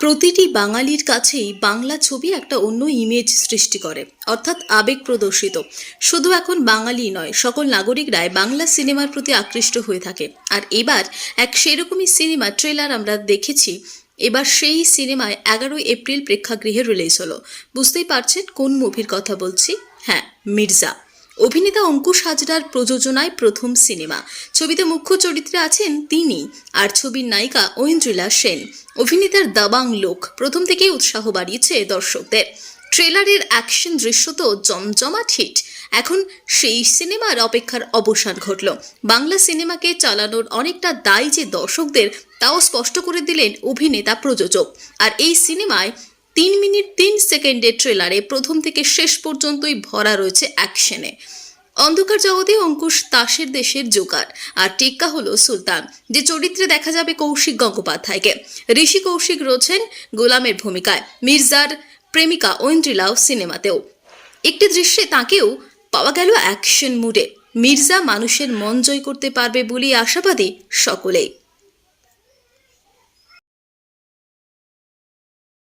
প্রতিটি বাঙালির কাছেই বাংলা ছবি একটা অন্য ইমেজ সৃষ্টি করে, অর্থাৎ আবেগ প্রদর্শিত। শুধু এখন বাঙালি নয়, সকল নাগরিকরাই বাংলা সিনেমার প্রতি আকৃষ্ট হয়ে থাকে। আর এবার এক সেরকমই সিনেমা ট্রেলার আমরা দেখেছি, এবার সেই সিনেমায় এগারোই এপ্রিল প্রেক্ষাগৃহে রিলিজ হলো। বুঝতেই পারছেন কোন মুভির কথা বলছি? হ্যাঁ মির্জা। অভিনেতা অঙ্কুশ হাজরার প্রযোজনায় প্রথম সিনেমা। ছবিতে মুখ্য চরিত্রে আছেন তিনি আর ছবির নায়িকা ঐন্দ্রিলা সেন। অভিনেতার দাবাং লোক প্রথম থেকেই উৎসাহ বাড়িয়েছে দর্শকদের। ট্রেলারের অ্যাকশন দৃশ্য তো জমজমাট হিট। এখন সেই সিনেমার অপেক্ষার অবসান ঘটল। বাংলা সিনেমাকে চালানোর অনেকটা দায় যে দর্শকদের, তাও স্পষ্ট করে দিলেন অভিনেতা প্রযোজক। আর এই সিনেমায় তিন মিনিট, তিন সেকেন্ডের ট্রেলারে প্রথম থেকে শেষ পর্যন্তই ভরা রয়েছে অ্যাকশনে। অন্ধকার জগতে অঙ্কুশ তাসের দেশের জোগাড়। আর টেক্কা হলো সুলতান, যে চরিত্রে দেখা যাবে কৌশিক গঙ্গোপাধ্যায়কে। ঋষি কৌশিক রয়েছেন গোলামের ভূমিকায়, মির্জার প্রেমিকা ঐন্দ্রিলাও সিনেমাতেও। একটি দৃশ্যে তাকেও পাওয়া গেল অ্যাকশন মুডে। মির্জা মানুষের মন জয় করতে পারবে বলেই আশাবাদী সকলেই।